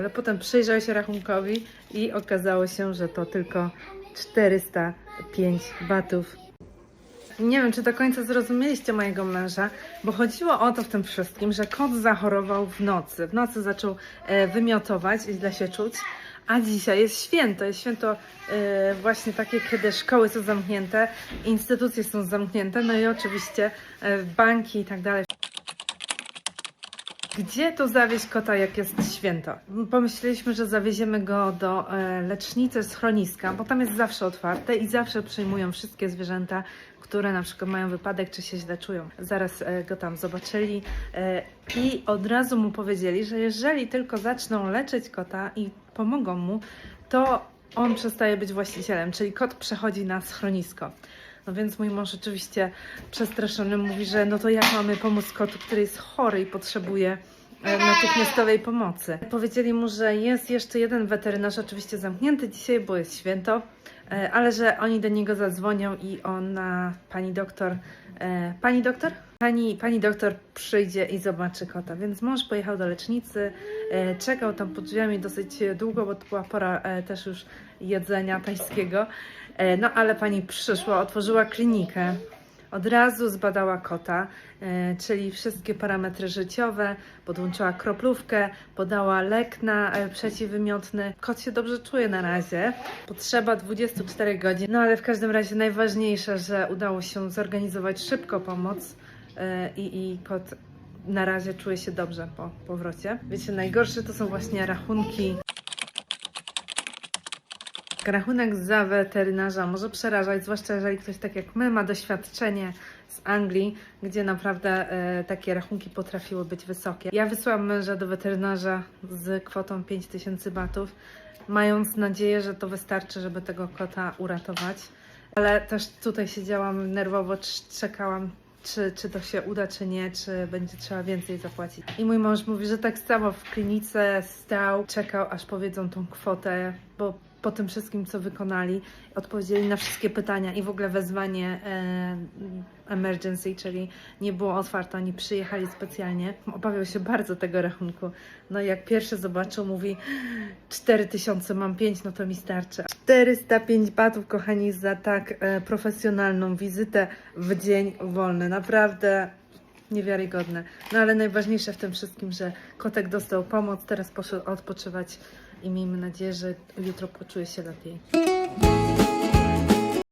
Ale potem przyjrzał się rachunkowi i okazało się, że to tylko 405 batów. Nie wiem, czy do końca zrozumieliście mojego męża, bo chodziło o to w tym wszystkim, że kot zachorował w nocy. W nocy zaczął e, wymiotować i źle się czuć, a dzisiaj jest święto. Jest święto e, właśnie takie, kiedy szkoły są zamknięte, instytucje są zamknięte, no i oczywiście e, banki i tak dalej. Gdzie tu zawieźć kota, jak jest święto? Pomyśleliśmy, że zawieziemy go do e, lecznicy schroniska, bo tam jest zawsze otwarte i zawsze przyjmują wszystkie zwierzęta, które na przykład mają wypadek czy się źle czują. Zaraz e, go tam zobaczyli e, i od razu mu powiedzieli, że jeżeli tylko zaczną leczyć kota i pomogą mu, to on przestaje być właścicielem, czyli kot przechodzi na schronisko. No więc mój mąż oczywiście przestraszony mówi, że no to jak mamy pomóc kotu, który jest chory i potrzebuje e, natychmiastowej pomocy. Powiedzieli mu, że jest jeszcze jeden weterynarz, oczywiście zamknięty dzisiaj, bo jest święto, ale że oni do niego zadzwonią i ona, pani doktor, e, pani doktor? Pani, pani doktor przyjdzie i zobaczy kota, więc mąż pojechał do lecznicy, e, czekał tam pod drzwiami dosyć długo, bo to była pora e, też już jedzenia tajskiego. E, No ale pani przyszła, otworzyła klinikę, od razu zbadała kota, e, czyli wszystkie parametry życiowe, podłączyła kroplówkę, podała lek na e, przeciwwymiotny. Kot się dobrze czuje na razie. Potrzeba 24 godzin. No ale w każdym razie najważniejsze, że udało się zorganizować szybko pomoc e, i, i kot na razie czuje się dobrze po powrocie. Wiecie, najgorsze to są właśnie rachunki Rachunek za weterynarza może przerażać, zwłaszcza jeżeli ktoś tak jak my ma doświadczenie z Anglii, gdzie naprawdę e, takie rachunki potrafiły być wysokie. Ja wysłałam męża do weterynarza z kwotą 5000 batów, mając nadzieję, że to wystarczy, żeby tego kota uratować. Ale też tutaj siedziałam nerwowo, cz- czekałam, czy, czy to się uda, czy nie, czy będzie trzeba więcej zapłacić. I mój mąż mówi, że tak samo w klinice stał, czekał, aż powiedzą tą kwotę, bo po tym wszystkim, co wykonali, odpowiedzieli na wszystkie pytania i w ogóle wezwanie e, emergency, czyli nie było otwarte, oni przyjechali specjalnie. Obawiał się bardzo tego rachunku. No jak pierwszy zobaczył, mówi 4000, mam 5, no to mi starczy. 405 batów, kochani, za tak e, profesjonalną wizytę w dzień wolny. Naprawdę niewiarygodne. No ale najważniejsze w tym wszystkim, że kotek dostał pomoc, teraz poszedł odpoczywać i miejmy nadzieję, że jutro poczuje się lepiej.